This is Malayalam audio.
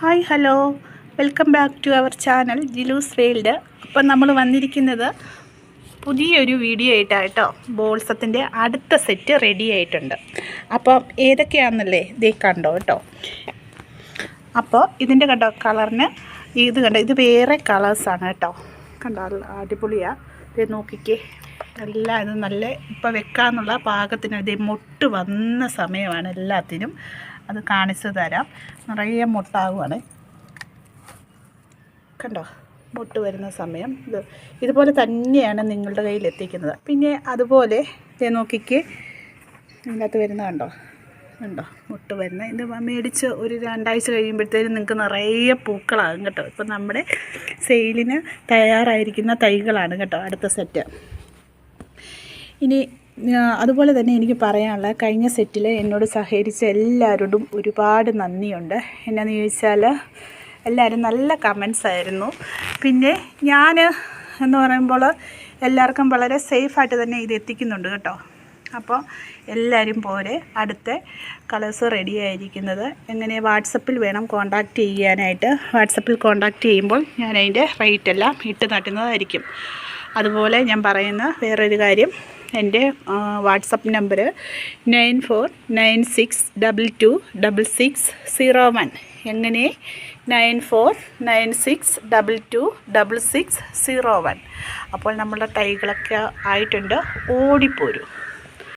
Hi hello. Welcome back to our channel Jilu's World അപ്പം നമ്മൾ വന്നിരിക്കുന്നത് പുതിയൊരു വീഡിയോ ആയിട്ടാട്ടോ. ബോൾസത്തിന്റെ അടുത്ത സെറ്റ് റെഡി ആയിട്ടുണ്ട്. അപ്പം ഏതൊക്കെയാണെന്നല്ലേ ഇതേ കണ്ടോ കേട്ടോ. അപ്പോൾ ഇതിന്റെ കണ്ടോ കളറിന് ഇത് കണ്ടോ? ഇത് വേറെ കളേഴ്സാണ് കേട്ടോ. കണ്ടോ അടിപൊളിയാണ് ഇത് നോക്കിക്കേ. എല്ലാം ഇത് നല്ല ഇപ്പോൾ വെക്കാന്നുള്ള പാകത്തിന് ഇത് മുട്ട് വന്ന സമയമാണ് എല്ലാത്തിനും. അത് കാണിച്ചു തരാം. നിറയെ മുട്ടാകുവാണ് കണ്ടോ? മുട്ട് വരുന്ന സമയം. ഇത് ഇതുപോലെ തന്നെയാണ് നിങ്ങളുടെ കയ്യിൽ എത്തിക്കുന്നത്. പിന്നെ അതുപോലെ നോക്കിക്ക്. ഇതിനകത്ത് വരുന്ന കണ്ടോ? ഉണ്ടോ മുട്ട് വരുന്ന. ഇത് മേടിച്ച് ഒരു രണ്ടാഴ്ച കഴിയുമ്പോഴത്തേനും നിങ്ങൾക്ക് നിറയെ പൂക്കളാകും കേട്ടോ. ഇപ്പം നമ്മുടെ സെയിലിന് തയ്യാറായിരിക്കുന്ന തൈകളാണ് കേട്ടോ അടുത്ത സെറ്റ്. ഇനി അതുപോലെ തന്നെ എനിക്ക് പറയാനുള്ള കഴിഞ്ഞ സെറ്റിൽ എന്നോട് സഹകരിച്ച എല്ലാവരോടും ഒരുപാട് നന്ദിയുണ്ട്. എന്നാന്ന് ചോദിച്ചാൽ എല്ലാവരും നല്ല കമൻസ് ആയിരുന്നു. പിന്നെ ഞാൻ എന്ന് പറയുമ്പോൾ എല്ലാവർക്കും വളരെ സേഫായിട്ട് തന്നെ ഇത് എത്തിക്കുന്നുണ്ട് കേട്ടോ. അപ്പോൾ എല്ലാവരും പോരെ അടുത്ത കളേഴ്സ് റെഡി ആയിരിക്കുന്നത്. എങ്ങനെ വാട്സപ്പിൽ വേണം കോണ്ടാക്റ്റ് ചെയ്യാനായിട്ട്. വാട്സപ്പിൽ കോണ്ടാക്റ്റ് ചെയ്യുമ്പോൾ ഞാൻ അതിന്റെ റേറ്റ് എല്ലാം ഇട്ട് നട്ടുന്നതായിരിക്കും അതുപോലെ ഞാൻ പറയുന്ന വേറൊരു കാര്യം. എന്റെ WhatsApp number nine four nine six double two double six zero one. എങ്ങനെ? Nine four nine six double two double six zero one. അപ്പോൾ നമ്മളുടെ തൈകളൊക്കെ ആയിട്ടുണ്ട് ഓടിപ്പോരും.